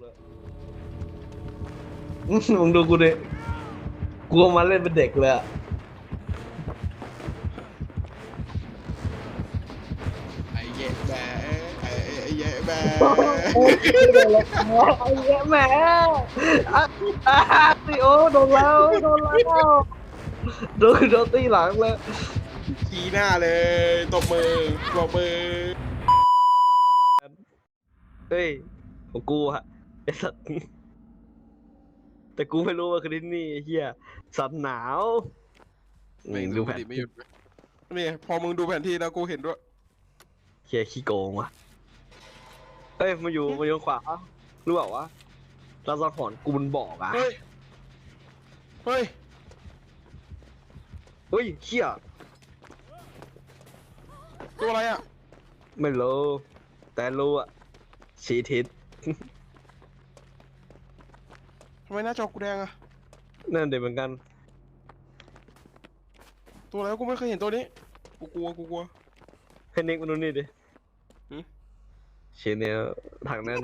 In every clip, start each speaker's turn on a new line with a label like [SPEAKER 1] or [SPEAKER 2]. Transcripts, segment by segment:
[SPEAKER 1] เลยอื้อมึงดูกูดิกลัวมันเล่นเป็นเด็กเลยอะ
[SPEAKER 2] ไอ้เหี้ยแม่ไอ้ไอ้เหี้ยแม่
[SPEAKER 1] ไอ้เหี้ยแหมอะอะสิโอโดนแล้วโดนแล้วโดนโดนตีหลังแล้ว
[SPEAKER 2] ชี้หน้าเลยตบมือปรบมือ
[SPEAKER 1] เฮ้ยของกูอะ ไอสัตว์ แต่กูไม่รู้ว่าคือที่นี่ไอ้เฮียสัตว์หนาว
[SPEAKER 2] ไม่
[SPEAKER 1] อืม
[SPEAKER 2] ดู
[SPEAKER 1] ดู
[SPEAKER 2] แผ
[SPEAKER 1] แผ
[SPEAKER 2] น
[SPEAKER 1] น
[SPEAKER 2] ไม่หยุดเว้ยนี่พอมึงดูแผนที่แล้วกูเห็นด้วย
[SPEAKER 1] เฮียขี้โกงว่ะเอ้ยมาอยู่มาอยู่ขวารู้เปล่าวะเราสังหรณ์กูมันบอกอะ
[SPEAKER 2] เฮ้ย เฮ้ย
[SPEAKER 1] เฮ้ยเฮีย
[SPEAKER 2] ตัวอะไรอะ
[SPEAKER 1] ไม่รู้ แต่รู้อะชี้ทิศ
[SPEAKER 2] ทำไมหน้าจอกูแดงอะ
[SPEAKER 1] นั่นเด็กเหมือนกัน
[SPEAKER 2] ตัวอะไรวะกูไม่เคยเห็นตัวนี้ กูกลัวกูกลัว
[SPEAKER 1] ให้นิกมาดูนี่ดิ
[SPEAKER 2] หืม
[SPEAKER 1] เชนเนลทางนั้น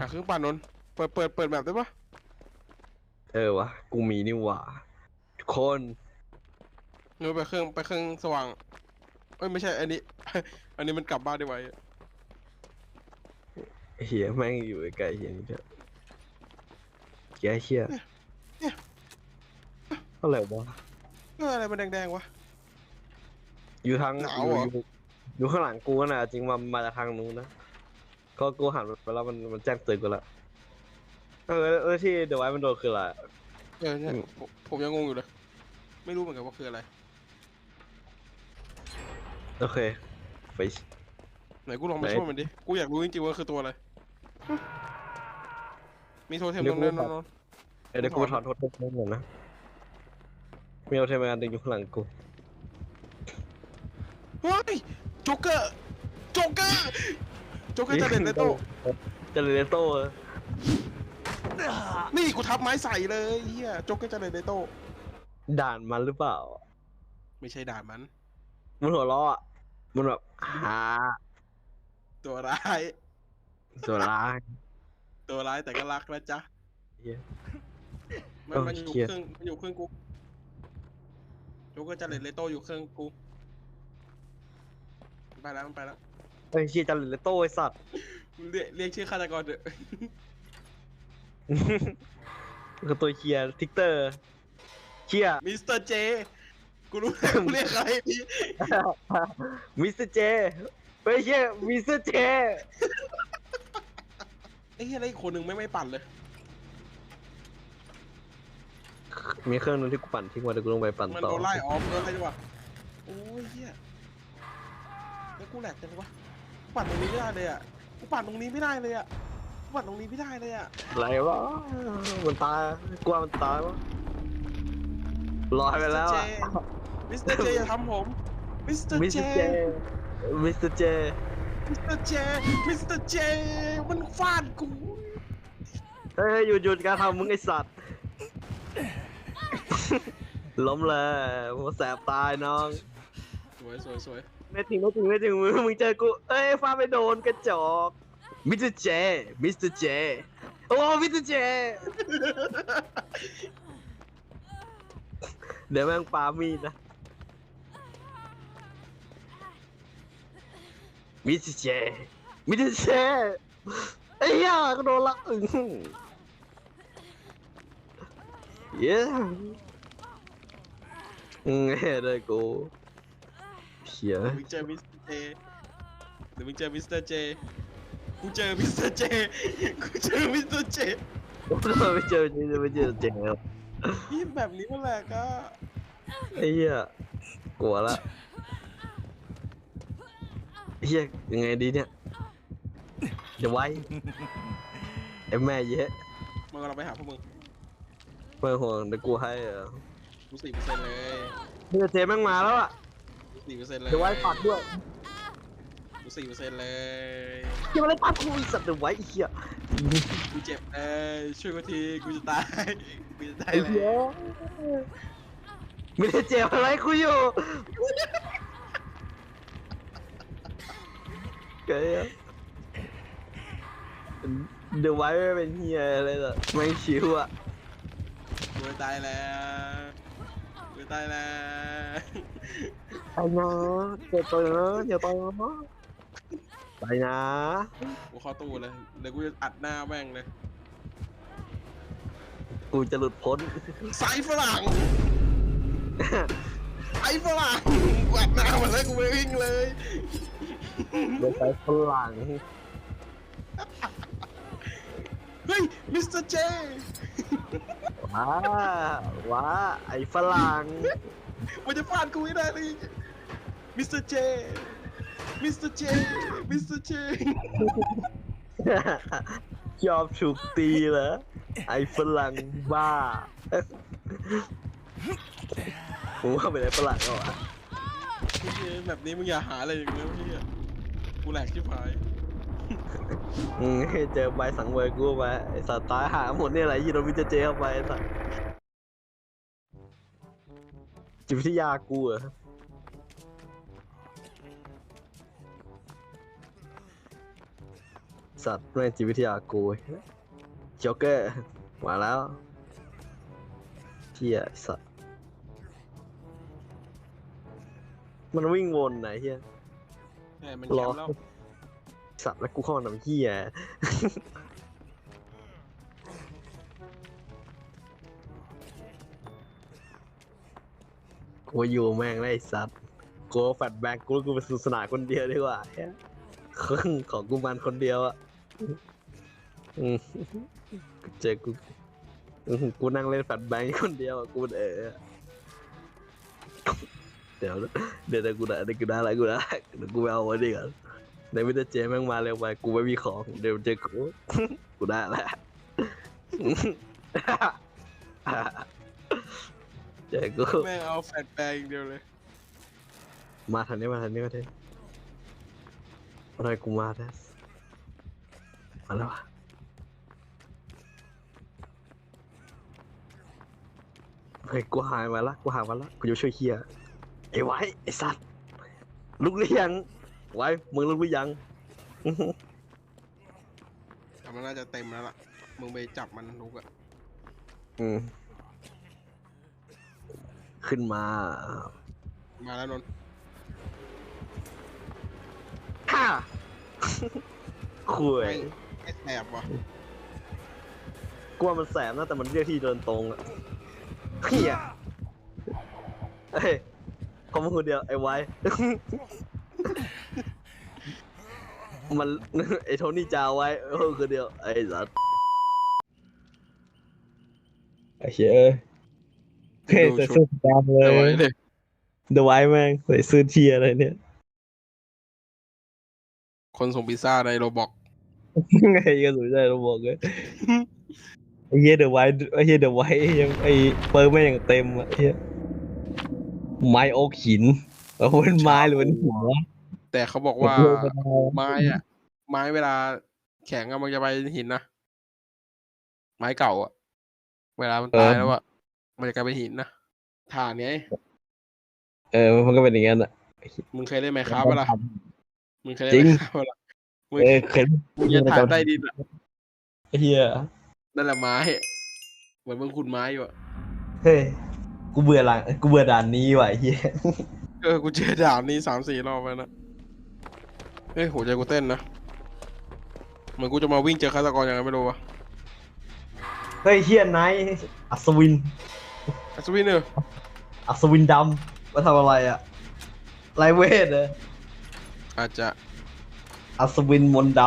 [SPEAKER 2] หาเครื่องปั่นนนท์เปิดเปิดเปิดแบบได้ปะ
[SPEAKER 1] เออวะกูมีนี่หว่าทุกคน
[SPEAKER 2] เออไปเครื่องไปเครื่องสว่างเอ้ยไม่ใช่อันนี้ อันนี้มันกลับบ้านได้ไว
[SPEAKER 1] เฮียแม่งอยู่ไกลๆเฮียนี่เถอะ เฮียเฮียอะไรวะ
[SPEAKER 2] เอออะไรมันแดงๆวะ
[SPEAKER 1] อยู่ทาง
[SPEAKER 2] หนาว
[SPEAKER 1] อยู่
[SPEAKER 2] เหรอ
[SPEAKER 1] อ ยู่อยู่ข้างหลังกูนะจริงมันมาจากทางนู้นนะก็กูหันไปแล้วมันมันแจ้งเตือนกูละเออเออที่เดอะไวมันโดนคืออะไร
[SPEAKER 2] เออเนี่ย
[SPEAKER 1] อืม
[SPEAKER 2] ผมผมยังงงอยู่เลย ไม่รู้เหมือนกันว่าคืออะไร
[SPEAKER 1] โอเคไป
[SPEAKER 2] ไหนกูลองไป
[SPEAKER 1] ไหน
[SPEAKER 2] ช่วยมันดิ กูอยากรู้จริงๆว่าคือตัวอะไร มีโทเทม
[SPEAKER 1] เดี๋
[SPEAKER 2] ต
[SPEAKER 1] ย
[SPEAKER 2] ร
[SPEAKER 1] ว
[SPEAKER 2] งนั้น
[SPEAKER 1] กู
[SPEAKER 2] นอน
[SPEAKER 1] เดี๋ยวกูถอนโทษทุกคนก่อนนะมีเอาเทมงานดึงอยู่ข้างหลังกู
[SPEAKER 2] เฮ้ยโจ๊กเกอร์โจ๊กเกอร์โจ๊กเกอร์จะเด่นเลโต้
[SPEAKER 1] จะเลโต้
[SPEAKER 2] นี่กูทับไม้ใส่เลยเฮียโจ๊กเกอร์จะเด่นเลโต้
[SPEAKER 1] ด่านมันหรือเปล่า
[SPEAKER 2] ไม่ใช่ด่านมัน
[SPEAKER 1] มันหัวเราะอะมันแบบหา
[SPEAKER 2] ตัวร้าย
[SPEAKER 1] ตัวร้าย
[SPEAKER 2] ตัวร้ายแต่ก็รักนะจ๊ะ
[SPEAKER 1] เหี้ย
[SPEAKER 2] มัน
[SPEAKER 1] เออ
[SPEAKER 2] มันอยู่
[SPEAKER 1] เครียด
[SPEAKER 2] เครื่องมันอยู่เครื่องกูโจ๊กเกอร์จะเด่นเลโต้อยู่เครื่องกูมันไปแล้วมันไปแล้ว
[SPEAKER 1] เฮ้ยเชียจะเลโต้ไอสัตว์
[SPEAKER 2] เรียกเรียกชื่อฆาตกรเถอะ
[SPEAKER 1] คือตัวเชียทิกเตอร์เชีย
[SPEAKER 2] มิสเตอร์เจ กูรู้แล้วกูเรียกใครพี่
[SPEAKER 1] มิสเตอร์เจเฮ้ยเชียมิสเตอร์เจ
[SPEAKER 2] ไอ้เหี้ยอะไรอีกคนหนึ่งไม่ไม่ปั่นเลย
[SPEAKER 1] มีเครื่องนึงที่กูปั่นทิ้งไว้เดี๋ยวกูลงไปปั่น
[SPEAKER 2] มัน
[SPEAKER 1] ต่อ
[SPEAKER 2] โดนไล่ออฟโดนอะไรดีวะโอ้ยเหี้ยแล้วกูแหลกจังวะกูปั่นตรงนี้ไม่ได้เลยอะกูปั่นตรงนี้ไม่ได้เลยอะกูปั่นตรงนี้ไม่ได้เลยอะ
[SPEAKER 1] อะไรวะมันตายกลัวมันตายวะลอยไปแล้วอะ
[SPEAKER 2] มิสเตอร์เจอย่าทำผมมิสเตอร์
[SPEAKER 1] มิส
[SPEAKER 2] เจ
[SPEAKER 1] เตอร์เจมิสเตอร์เจ
[SPEAKER 2] มิสเตอร์เจ มิสเตอร์เจ มันฟาดกู
[SPEAKER 1] เฮ้ยหยุดหยุดการทำมึงไอสัตว์ ล้มเลยหัวแสบตายน้อง
[SPEAKER 2] สวยสวยสวย
[SPEAKER 1] ไม่ถึงไม่ถึงไม่ถึงมึงมึงเจอกู เอ้ยฟ้าไม่โดนกระจอก มิสเตอร์เจ มิสเตอร์เจ โอ้มิสเตอร์เจ เดี๋ยวแม่งปามีดนะ มิสเตอร์เจมิสเตอร์เจไอ้เหี้ยกระโดดละอื้อหือเย้อืมเฮ้ยได้กูเขีย
[SPEAKER 2] มึงเจอมิสเตอร์เจหรือมึงเจอมิสเตอร์เจ กูเจอมิสเตอร์เจ กูเจอมิสเตอร์เจ
[SPEAKER 1] ไม่เจอจริงไม่เจอจริงครับ
[SPEAKER 2] พี่แบบนี้มันแหละก็
[SPEAKER 1] ไอ้เหี้ยกลัวละไอ้ เหี้ยยังไงดีเนี่ยจะไว้ไอ้แม่เยอะ
[SPEAKER 2] มันกำลังไปหาพวกมึง
[SPEAKER 1] ไม่ห่วงเดี๋ยวกูให้เออ
[SPEAKER 2] กูสี่เปอร์เซ็นต์เลย
[SPEAKER 1] เฮ้ยเจแม่งมาแล้วอะ
[SPEAKER 2] กูสี่เปอร์เซ็นต์เลย
[SPEAKER 1] เดี๋ยวไว้ปัดด้วย
[SPEAKER 2] กูสี่เปอร์เซ็นต์เลย
[SPEAKER 1] เดี๋ยวมาได้ปัดกูไอีสัตว์เดี๋ยวไว้ไอ้เหี้ย
[SPEAKER 2] กูเจ็บเลยช่วยกูทีกูจะตายกูจะตาย
[SPEAKER 1] ไอ้
[SPEAKER 2] แล้
[SPEAKER 1] เหี้ยวไม่ได้เจ็บอะไรกูอยู่ เกยเดี๋ยวไว้ไม่เป็นเฮียอะไรหรอกไม่งชิวอะ
[SPEAKER 2] กูจะตายแล้วกูจะตายแล้ว
[SPEAKER 1] ไปนะเจ็บตัวนะอย่าต่อยนะไปนะ
[SPEAKER 2] กูเข้าตู้เลยเดี๋ยวกูจะอัดหน้าแม่งเลย
[SPEAKER 1] กูจะหลุดพ้น
[SPEAKER 2] ไซฝรั่งไซฝรั่งกูอัดหน้ามันเลยกูไม่วิ่งเลย
[SPEAKER 1] โดยใช้ฝรั่ง
[SPEAKER 2] เฮ้ย มิสเตอร์เจ
[SPEAKER 1] ว้าว้าไอ้ฝรั่ง
[SPEAKER 2] มันจะฟาดกูไม่ได้เลยมิสเตอร์เจ มิสเตอร์เจ มิสเตอร์เจ
[SPEAKER 1] ชอบฉุกตีเหรอไอ้ฝรั่งบ้าผมว่าเป็นไอ้ฝรั่งเหรอวะ
[SPEAKER 2] แบบนี้มึงอย่าหาอะไรอย่างเงี้ยพี่ กูแหลกชิบหาย
[SPEAKER 1] อืมเจอใบสังเวยกูไปไอ้สัตว์ตายหาหมดเนี่ยแหละยีโรมิจเจเข้าไปไอ้สัตว์จิตวิทยากูเหรอสัตว์แม่งจิตวิทยากูจ็อกเกอร์มาแล้วเที่ยสัตว์มันวิ่งวนไหนเฮีย
[SPEAKER 2] แหมมัน
[SPEAKER 1] ร
[SPEAKER 2] แค
[SPEAKER 1] อ
[SPEAKER 2] มป์แล้ว
[SPEAKER 1] สัตว์แล้วกูเข้ามาทำเฮียกูอยู่แม่งได้ไอ้สัตว์กูเอาแฟลชแบ็กกูกูไปสนุกสนานคนเดียวดีกว่าเหี้ยของกูมันคนเดียวอะอืมเจอกูอืมกูนั่งเล่นแฟลชแบ็กคนเดียวอะกูเออเดี๋ยวเดี๋ยวเดี๋ยวกูได้เดี๋ยวกูได้อะไรกูได้เดี๋ยวกูไปเอาไว้ดีก่อนในวิทยาเจแม่งมาเร็วไปกูไม่มีของเดี๋ยวเจอกูกูได้แล้วเจอกู
[SPEAKER 2] แม่งเอาแฟลชแบงอย่างเดียวเลย
[SPEAKER 1] มาทันนี้มาทันนี้มาทันนี้อะไรกูมาแท้มาแล้ววะเฮ้ยกูหายมาละกูหายมาละกูจะช่วยเคลียร์ ไอ้ไว้ไอ้สัตว์ลุกหรือยังไว้มึงลุกหรือยัง
[SPEAKER 2] แต่มันน่าจะเต็มแล้วล่ะ มึงไปจับมันลุกอะ
[SPEAKER 1] อืมขึ้นมา
[SPEAKER 2] มาแล้วนนท์
[SPEAKER 1] ฮ่าคุย
[SPEAKER 2] ไม่ไม่แสบว่ะ
[SPEAKER 1] กลัวมันแสบนะแต่มันเรียกที่เดินตรงอะเฮียเอ้ย เขามาคนเดียวไอ้ไว้ มัน ไอ้โทนี่จาไว้เออคนเดียว ไอ้สัสไอ้เชี่ยเฮ้ยใส่เสื้อสีดำเล
[SPEAKER 2] เอาไว้
[SPEAKER 1] ย
[SPEAKER 2] เลย
[SPEAKER 1] เดอะไว้แม่งใส่เสื้อเทียอะไรเนี่ย
[SPEAKER 2] คนส่งพิซซ่าในโรบอก
[SPEAKER 1] ไงก็สนใจเราบอกเลยไอ้เหี้ยเดอะไว้ไอ้เหี้ยเดอะไว้ยังไอ้เปิร์ไม่อย่างเต็มอะไอ้เหี้ย ไม้โอ๊กหินเอาเป็นไม้หรือเป็นหินวะ
[SPEAKER 2] แต่เขาบอกว่า
[SPEAKER 1] เออเป็นไม้
[SPEAKER 2] ไม้อะไม้เวลาแข็งอะมันจะไปหินนะไม้เก่าอะเวลามันตายแล้วอะมันจะกลายเป็นหินนะถ่านไง
[SPEAKER 1] เออมันก็เป็นอย่างนั้นอะ
[SPEAKER 2] มึงเคยเล่นไหมครับเปะล่ะมึงเคยเล่
[SPEAKER 1] จริ
[SPEAKER 2] น
[SPEAKER 1] ง
[SPEAKER 2] ไหมครับเปะล่ะมึง
[SPEAKER 1] เออเคย
[SPEAKER 2] มึงจะถ่านใต้ดินอะ
[SPEAKER 1] ไอ้เหี้ย
[SPEAKER 2] นั่นแหละไม้เหมือนมึงขุดไม้อยู่อะ
[SPEAKER 1] เฮ้ย กูเบื่อหลังกูเบื่อด่านนี้ว่ะไอ้เหี้ย
[SPEAKER 2] เออ กูเจอดาบนี้สามสี่รอบแล้วนะเฮ้ยหัวใจกูเต้นนะ เหมือนกูจะมาวิ่งเจอฆาตกรยังไงไม่รู้วะ
[SPEAKER 1] เฮ้ยเฮียไนท์อัศวิน
[SPEAKER 2] อัศวินเนอร์
[SPEAKER 1] อัศวินดำมาทำอะไรอะไรเวทเหรอ
[SPEAKER 2] อาจจะ
[SPEAKER 1] อัศวินมนต์ด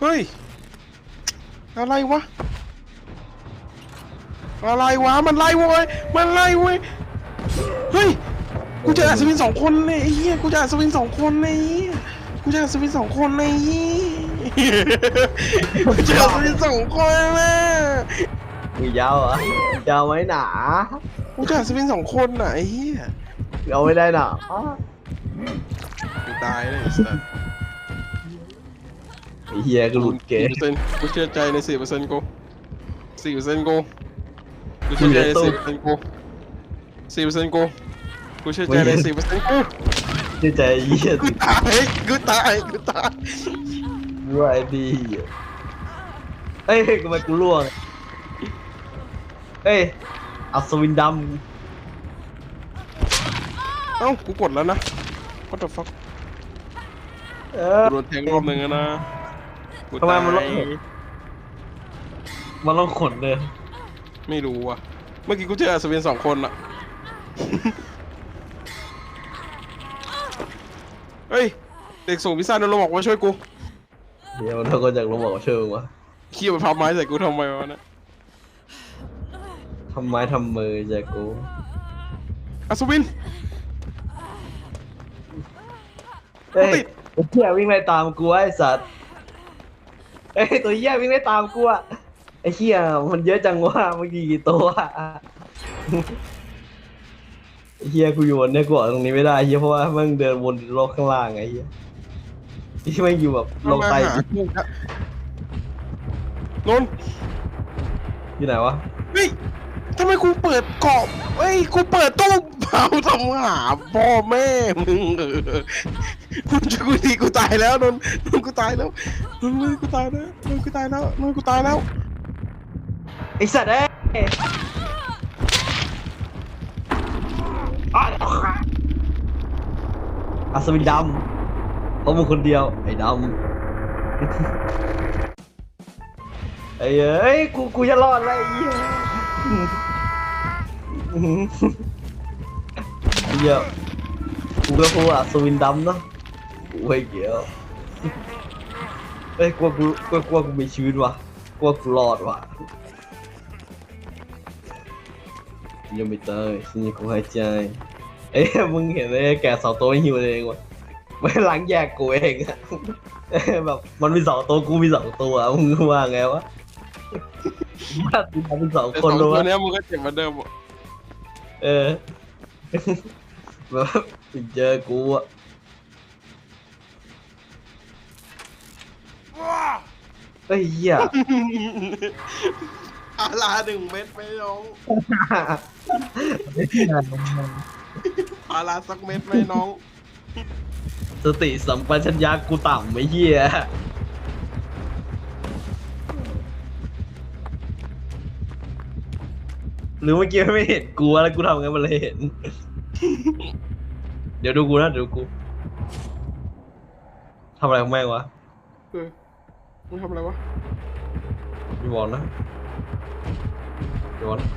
[SPEAKER 2] เฮ้ย อะไรวะ อะไรวะมันไล่เว้ยมันไล่เว้ยเฮ้ยกูเจออัศวินสองคนเลยไอ้เหี้ยกูเจออัศวินสองคนเลยไอ้เหี้ยกูเจออัศวินสองคนเลยไอ้เหี้ยกูเจออัศวินสองคนเลยำ
[SPEAKER 1] มียาวเหรอยาวไหมหนา
[SPEAKER 2] กูเจออัศวินสองคนน่ะไอ้เหี้ย
[SPEAKER 1] เอาไม่ได้หนา
[SPEAKER 2] กูตายเลยไอ้สัส
[SPEAKER 1] ไอ้เฮียก็หลุดเกม
[SPEAKER 2] สี่เปอร์เซ็นต์กูเชื่อใจในสี่เปอร์เซ็นต์กูสี่เปอร์เซ็นต์กู กูเชื่อใจในสี่เปอร์เซ็นต์กูสี่เปอร์เซ็นต์กูกูเชื่อใจในสี่เปอร์เซ็นต์กู
[SPEAKER 1] ที่ใจเฮีย
[SPEAKER 2] กูตายกูตายกูตาย
[SPEAKER 1] มว่าไอ้ดีเอ้ยทำไมกูล่วงเอ้ยอัศวินด
[SPEAKER 2] เอ้ากูกดแล้วนะ what the fuck ำ
[SPEAKER 1] เออ
[SPEAKER 2] กูโดนแทงรอบหนึ่งอะนะกู
[SPEAKER 1] ทำไมมันล
[SPEAKER 2] ตา
[SPEAKER 1] ด
[SPEAKER 2] ย
[SPEAKER 1] มันต้องขนเลย
[SPEAKER 2] ไม่รู้ว่ะ เมื่อกี้กูเจออัศวินสองคนอะเฮ้ย เด็กส่งพิซซ่าโดนลงบอกว่าช่วยกู
[SPEAKER 1] เดี๋ยวถ้าคนจากโรบอกเชิงวะ
[SPEAKER 2] ขี้ไปพับไม้ใส่กูทำไมวะเนี่ย
[SPEAKER 1] ทำไมทำมือจากกู
[SPEAKER 2] อัศวิน
[SPEAKER 1] เฮ้ย
[SPEAKER 2] ติด
[SPEAKER 1] ตัวเหี้ยวิ่งไล่ตามกูไอ้สัตว์เอ้ยตัวเหี้ยวิ่งไล่ตามกูอะไอ้เหี้ยมันเยอะจังวะเมื่อกี้กี่ตัวอะไอ้เหี้ยกูอยู่บนเนี่ยกูออกตรงนี้ไม่ได้เหี้ยเพราะว่ามันเดินวนโลกข้างล่างไอ้เหี้ยที่ไม่งอยู่แบบลงใต้
[SPEAKER 2] มาหากูอะนนท์
[SPEAKER 1] อยู่ไหนวะ
[SPEAKER 2] เฮ้ยทำไมกูเปิดกรอบเฮ้ยกูเปิดตู้เผาทำหาพ่อแม่มึงเออมึงจะกูทีกูตายแล้วนนท์นนท์กูตายแล้วนนท์นนท์กูตายแล้วนนท์กูตายแล้วนนท์กูตายแล้ว
[SPEAKER 1] ไอ้สัตว์เอ้ยอัศวินดำเพราะมึงคนเดียว ไอ้ดำไอ้เอ้ย กู กูจะรอดแล้วไอ้เหี้ยไอ้เหี้ยกูก็พูดอัศวินดำเนาะกูไม่เกี่ยวเอ้ยกลัวกูกลัวกลัวกูมีชีวิตว่ะกลัวกูรอดว่ะ ยังไม่ตายฉันยังคงหายใจเอ้ยมึงเห็นไอ้แกะสองตัวไม่หิวเองวะไม่หลังแยกกูเองอะเอ้ยแบบมันมีสองตัวกูมีสองตัวมึงว่าไงวะมาตีมันเป็นสอง
[SPEAKER 2] แต่
[SPEAKER 1] คน
[SPEAKER 2] สอง
[SPEAKER 1] ด้
[SPEAKER 2] ตัว
[SPEAKER 1] วย
[SPEAKER 2] เนี้ยมึงก็เจ็บเหมือนเดิมอะ
[SPEAKER 1] เออ แบบเจอกูอะเฮ้ยเหี้ย
[SPEAKER 2] อาลาหนึ่งเม็ดไหมน้องอาลาสักเม็ดไหมน้อง
[SPEAKER 1] สติสัมปชัญญะกูต่ำไอ้เหี้ยหรือเมื่อกี้ไม่เห็นกูวะแล้วกูทำไงมันเลยเห็น เดี๋ยวดูกูนะเดี๋ยวดูกูทำอะไรของแม่งวะ
[SPEAKER 2] เออมึงทำอะไรวะ
[SPEAKER 1] อย่าบอกนะ อย่าบอกนะ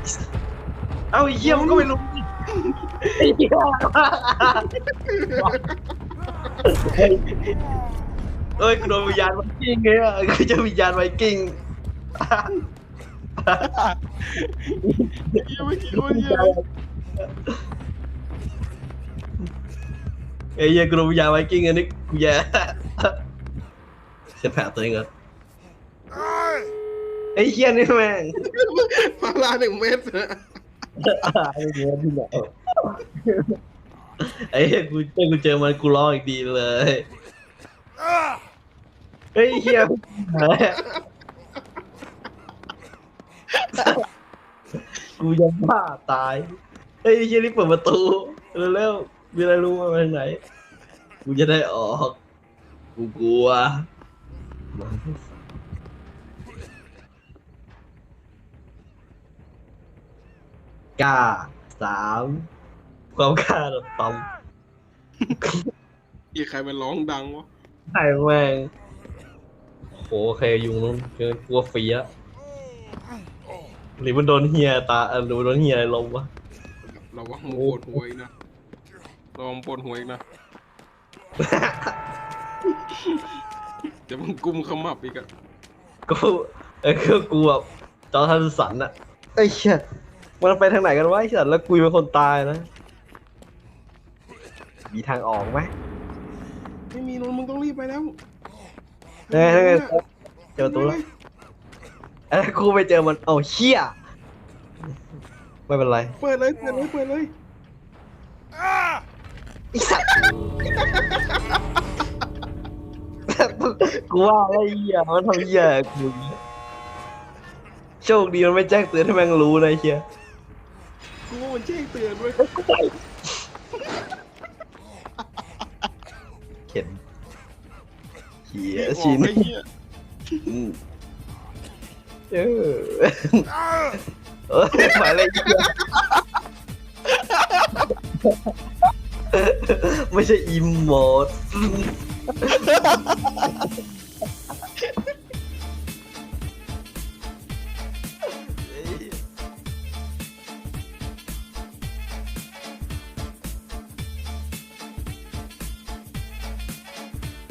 [SPEAKER 1] เอ้าไอ้เหี้ยมันก็ไม่รู้ไอ้เหี้ยเอ้ยกูโดนวิญญาณไวกิ้งไงอะกูเจอวิญญาณไวกิ้ง
[SPEAKER 2] ยังไม่คิดว่าเหี้ย
[SPEAKER 1] ไอ้เหี้ยกูโดนวิญญาณไวกิ้งอันนี้กูแย่ฉันแพ้ตัวเองก่อนไอ้เหี้ยนี่แม่ง
[SPEAKER 2] อาลาหนึ่งเม็ดอะ
[SPEAKER 1] ไอ้เหี้ยที่ไหนไอ้เหี้ยกูเจอกูเจอมันกูร้องอีกดีเลยเฮ้ยเหี้ยกูยังบ้าตายเฮ้ยเหี้ยนี่เปิดประตูเร็วๆมีอะไรรู้มาทางไหน กูจะได้ออก กูกลัว กล้าสามความกล้าระตอม
[SPEAKER 2] อีกใครมันร้องดังวะ
[SPEAKER 1] ไอ้แม่งโหใครยุงนู้นเกินกลัวเฟียะหรือมันโดนเฮียตาเออหรือมันโดนเฮียอะไรลงวะ
[SPEAKER 2] เราว่ามึงปวดหัวอีกนะลองปวดหัวอีกนะเดี๋ยวมึงกุมขมับอีกอะ
[SPEAKER 1] กูเออคือกูแบบจอร์ทันสันอะไอ้เชี่ย มันไปทางไหนกันวะไอ้เชี่ยแล้วกูเป็นคนตายนะ มีทางออกไหม
[SPEAKER 2] ไม่มีนนท์มึงต้องรีบไปแล้ว
[SPEAKER 1] เฮ้ยเฮ้ยเจอประตูแล้วเอ้ยกูไปเจอมันเอาเชี่ยไม่เป็นไร
[SPEAKER 2] เปิดเลยเปิดเลยเปิดเลย
[SPEAKER 1] ไอีสัตว์กูว่าไอ้เหี้ยมันทำเหี้ยกูโชคดีมันไม่แจ้งเตือนให้แม่งรู้นะไอ้เหี้ย
[SPEAKER 2] กูว่า มันแจ้งเตือนเว้ย
[SPEAKER 1] เข็นเฮียชินอืมเออเออหมายอะไรเหี้ยไม่ใช่อิมมอร์